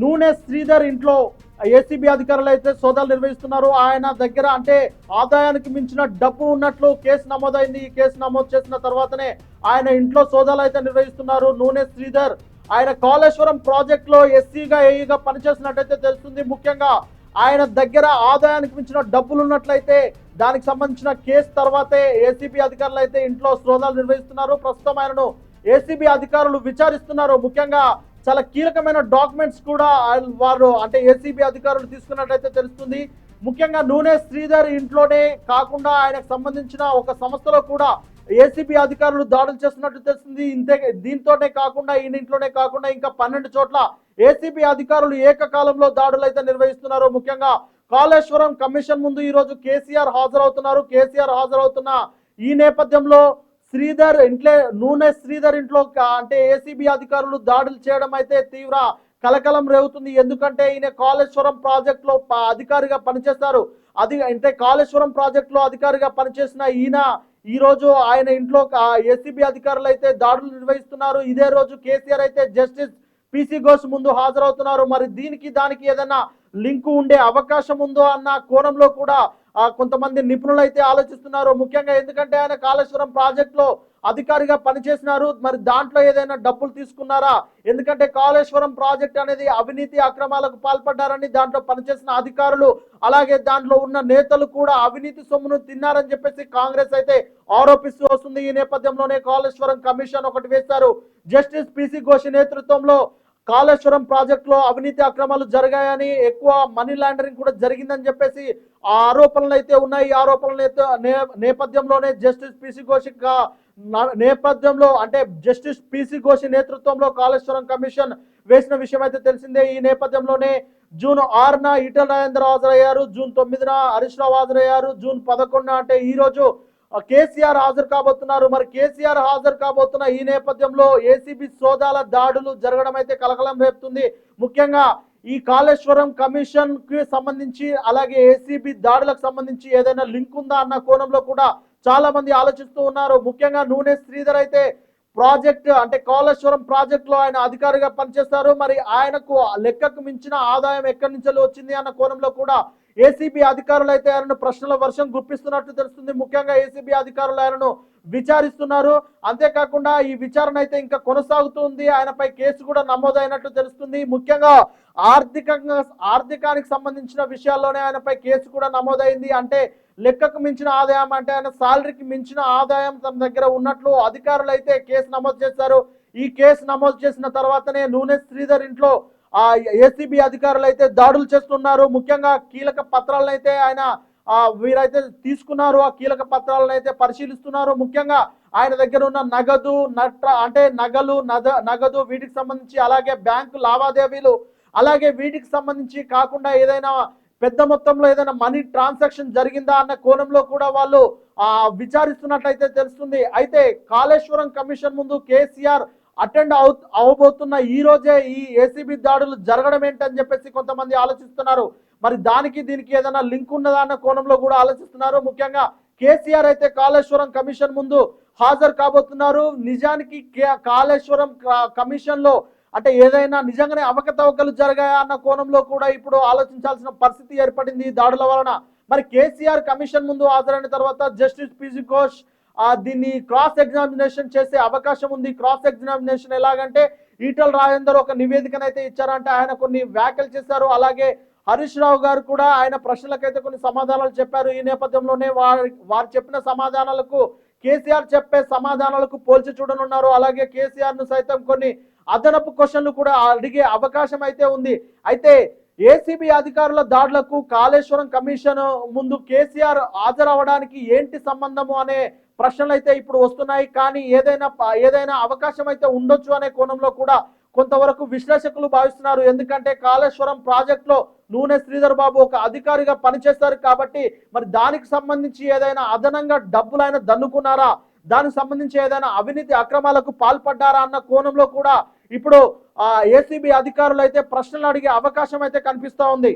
నూనె శ్రీధర్ ఇంట్లో ఏసీబీ అధికారులు అయితే సోదాలు నిర్వహిస్తున్నారు. ఆయన దగ్గర అంటే ఆదాయానికి మించిన డబ్బు ఉన్నట్లు కేసు నమోదైంది. ఈ కేసు నమోదు చేసిన తర్వాతనే ఆయన ఇంట్లో సోదాలు అయితే నిర్వహిస్తున్నారు. నూనె శ్రీధర్ ఆయన కాళేశ్వరం ప్రాజెక్టులో ఎస్సీగా ఏఈగా పనిచేసినట్టయితే తెలుస్తుంది. ముఖ్యంగా ఆయన దగ్గర ఆదాయానికి మించిన డబ్బులు ఉన్నట్లయితే దానికి సంబంధించిన కేసు తర్వాతే ఏసీబీ అధికారులు అయితే ఇంట్లో సోదాలు నిర్వహిస్తున్నారు. ప్రస్తుతం ఆయనను ఏసీబీ అధికారులు విచారిస్తున్నారు. ముఖ్యంగా చాలా కీలకమైన డాక్యుమెంట్స్ కూడా ఆయన- వారు అంటే ఏసీబీ అధికారులు తీసుకున్నట్లయితే తెలుస్తుంది. ముఖ్యంగా నూనె శ్రీధర్ ఇంట్లోనే కాకుండా ఆయనకు సంబంధించిన ఒక సంస్థలో కూడా ఏసీబీ అధికారులు దాడులు చేస్తున్నట్టు తెలుస్తుంది. ఇంతే దీంతోనే కాకుండా ఈయన ఇంట్లోనే కాకుండా ఇంకా పన్నెండు చోట్ల ఏసీబీ అధికారులు ఏకకాలంలో దాడులు అయితే నిర్వహిస్తున్నారు. ముఖ్యంగా కాళేశ్వరం కమిషన్ ముందు ఈరోజు కేసీఆర్ హాజరవుతున్నారు. కేసీఆర్ హాజరవుతున్న ఈ నేపథ్యంలో శ్రీధర్ ఇంట్లో నూనె శ్రీధర్ ఇంట్లో అంటే ఏసీబీ అధికారులు దాడులు చేయడం అయితే తీవ్ర కలకలం రేగుతుంది. ఎందుకంటే ఈయన కాళేశ్వరం ప్రాజెక్టులో అధికారిగా పనిచేస్తారు. అది అంటే కాళేశ్వరం ప్రాజెక్టులో అధికారిగా పనిచేసిన ఈయన ఈ రోజు ఆయన ఇంట్లో ఏసీబీ అధికారులు అయితే దాడులు నిర్వహిస్తున్నారు. ఇదే రోజు కేసీఆర్ అయితే జస్టిస్ పిసి ఘోష్ ముందు హాజరవుతున్నారు. మరి దీనికి దానికి ఏదైనా లింక్ ఉండే అవకాశం ఉందో అన్న కోణంలో కూడా కొంతమంది నిపుణులు అయితే ఆలోచిస్తున్నారు. ముఖ్యంగా ఎందుకంటే ఆయన కాళేశ్వరం ప్రాజెక్టులో అధికారిగా పనిచేసినారు. మరి దాంట్లో ఏదైనా డబ్బులు తీసుకున్నారా? ఎందుకంటే కాళేశ్వరం ప్రాజెక్ట్ అనేది అవినీతి అక్రమాలకు పాల్పడ్డారని దాంట్లో పనిచేసిన అధికారులు అలాగే దాంట్లో ఉన్న నేతలు కూడా అవినీతి సొమ్మును తిన్నారని చెప్పేసి కాంగ్రెస్ అయితే ఆరోపిస్తూ వస్తుంది. ఈ నేపథ్యంలోనే కాళేశ్వరం కమిషన్ ఒకటి వేశారు. జస్టిస్ పిసి ఘోష్ నేతృత్వంలో కాళేశ్వరం ప్రాజెక్ట్లో అవినీతి అక్రమాలు జరిగాయని ఎక్కువ మనీ లాండరింగ్ కూడా జరిగిందని చెప్పేసి ఆ ఆరోపణలు అయితే ఉన్నాయి. ఈ అయితే నేపథ్యంలోనే జస్టిస్ పిసి ఘోష్ కా- నేపథ్యంలో అంటే జస్టిస్ పిసి ఘోష్ నేతృత్వంలో కాళేశ్వరం కమిషన్ వేసిన విషయం అయితే తెలిసిందే. ఈ నేపథ్యంలోనే జూన్ ఆరున ఈటల రాజేందర్ హాజరయ్యారు జూన్ తొమ్మిదిన హరీష్ రావు హాజరయ్యారు జూన్ పదకొండున అంటే ఈ రోజు కేసీఆర్ హాజరు కాబోతున్నారు. మరి కేసీఆర్ హాజరు కాబోతున్న ఈ నేపథ్యంలో ఏసీబీ సోదాల దాడులు జరగడం అయితే కలకలం రేపుతుంది. ముఖ్యంగా ఈ కాళేశ్వరం కమిషన్కి సంబంధించి అలాగే ఏసీబీ దాడులకు సంబంధించి ఏదైనా లింక్ ఉందా అన్న కోణంలో కూడా చాలా మంది ఆలోచిస్తూ ఉన్నారు. ముఖ్యంగా నూనె శ్రీధర్ అయితే ప్రాజెక్ట్ అంటే కాళేశ్వరం ప్రాజెక్ట్లో ఆయన అధికారిగా పనిచేస్తారు మరి ఆయనకు లెక్కకు మించిన ఆదాయం ఎక్కడి నుంచి వచ్చింది అన్న కోణంలో కూడా ఏసీబీ అధికారులు అయితే ఆయనను ప్రశ్నల వర్షం గుప్పిస్తున్నట్టు తెలుస్తుంది. ముఖ్యంగా ఏసీబీ అధికారులు ఆయనను విచారిస్తున్నారు. అంతేకాకుండా ఈ విచారణ అయితే ఇంకా కొనసాగుతుంది. ఆయనపై కేసు కూడా నమోదైనట్టు తెలుస్తుంది. ముఖ్యంగా ఆర్థికంగా ఆర్థికానికి సంబంధించిన విషయాల్లోనే ఆయనపై కేసు కూడా నమోదైంది. అంటే లెక్కకు మించిన ఆదాయం అంటే ఆయన సాలరీకి మించిన ఆదాయం తన దగ్గర ఉన్నట్లు అధికారులు అయితే కేసు నమోదు చేశారు. ఈ కేసు నమోదు చేసిన తర్వాతనే నూనె శ్రీధర్ ఇంట్లో ఆ ఏసీబీ అధికారులు అయితే దాడులు చేస్తున్నారు. ముఖ్యంగా కీలక పత్రాలను అయితే ఆయన వీరైతే తీసుకున్నారు. ఆ కీలక పత్రాలను అయితే పరిశీలిస్తున్నారు. ముఖ్యంగా ఆయన దగ్గర ఉన్న నగదు నట్ర అంటే నగలు నద నగదు వీటికి సంబంధించి అలాగే బ్యాంకు లావాదేవీలు అలాగే వీటికి సంబంధించి కాకుండా ఏదైనా పెద్ద మొత్తంలో ఏదైనా మనీ ట్రాన్సాక్షన్ జరిగిందా అన్న కోణంలో కూడా వాళ్ళు ఆ విచారిస్తున్నట్లయితే తెలుస్తుంది. అయితే కాళేశ్వరం కమిషన్ ముందు కేసీఆర్ అటెండ్ అవు అవబోతున్న ఈ రోజే ఈ ఏసీబీ దాడులు జరగడం ఏంటని చెప్పేసి కొంతమంది ఆలోచిస్తున్నారు. మరి దానికి దీనికి ఏదైనా లింక్ ఉన్నదా అన్న కోణంలో కూడా ఆలోచిస్తున్నారు. ముఖ్యంగా కేసీఆర్ అయితే కాళేశ్వరం కమిషన్ ముందు హాజరు కాబోతున్నారు. నిజానికి కాళేశ్వరం కమిషన్లో కమిషన్లో అంటే ఏదైనా నిజంగానే అవకతవకలు జరిగాయా అన్న కోణంలో కూడా ఇప్పుడు ఆలోచించాల్సిన పరిస్థితి ఏర్పడింది ఈ దాడుల వలన. మరి కేసీఆర్ కమిషన్ ముందు హాజరైన తర్వాత జస్టిస్ పిజి ఘోష్ దీన్ని క్రాస్ ఎగ్జామినేషన్ చేసే అవకాశం ఉంది. క్రాస్ ఎగ్జామినేషన్ ఎలాగంటే ఈటల రాజేందర్ ఒక నివేదికనైతే ఇచ్చారంటే ఆయన కొన్ని వ్యాఖ్యలు చేశారు. అలాగే హరీష్ రావు గారు కూడా ఆయన ప్రశ్నలకైతే కొన్ని సమాధానాలు చెప్పారు. ఈ నేపథ్యంలోనే వారి వారు చెప్పిన సమాధానాలకు కేసీఆర్ చెప్పే సమాధానాలకు పోల్చి చూడనున్నారు. అలాగే కేసీఆర్ను సైతం కొన్ని అదనపు క్వశ్చన్లు కూడా అడిగే అవకాశం అయితే ఉంది. అయితే ఏసీబీ అధికారుల దాడులకు కాళేశ్వరం కమిషన్ ముందు కేసీఆర్ హాజరవడానికి ఏంటి సంబంధము అనే ప్రశ్నలు అయితే ఇప్పుడు వస్తున్నాయి. కానీ ఏదైనా ఏదైనా అవకాశం అయితే ఉండొచ్చు అనే కోణంలో కూడా కొంతవరకు విశ్లేషకులు భావిస్తున్నారు. ఎందుకంటే కాళేశ్వరం ప్రాజెక్ట్లో నూనె శ్రీధర్ బాబు ఒక అధికారిగా పనిచేస్తారు కాబట్టి మరి దానికి సంబంధించి ఏదైనా అదనంగా డబ్బులు ఆయన దన్నుకున్నారా? దానికి సంబంధించి ఏదైనా అవినీతి అక్రమాలకు పాల్పడ్డారా అన్న కోణంలో కూడా ఇప్పుడు ఆ ఏసీబీ అధికారులు అయితే ప్రశ్నలు అడిగే అవకాశం అయితే కనిపిస్తూ ఉంది.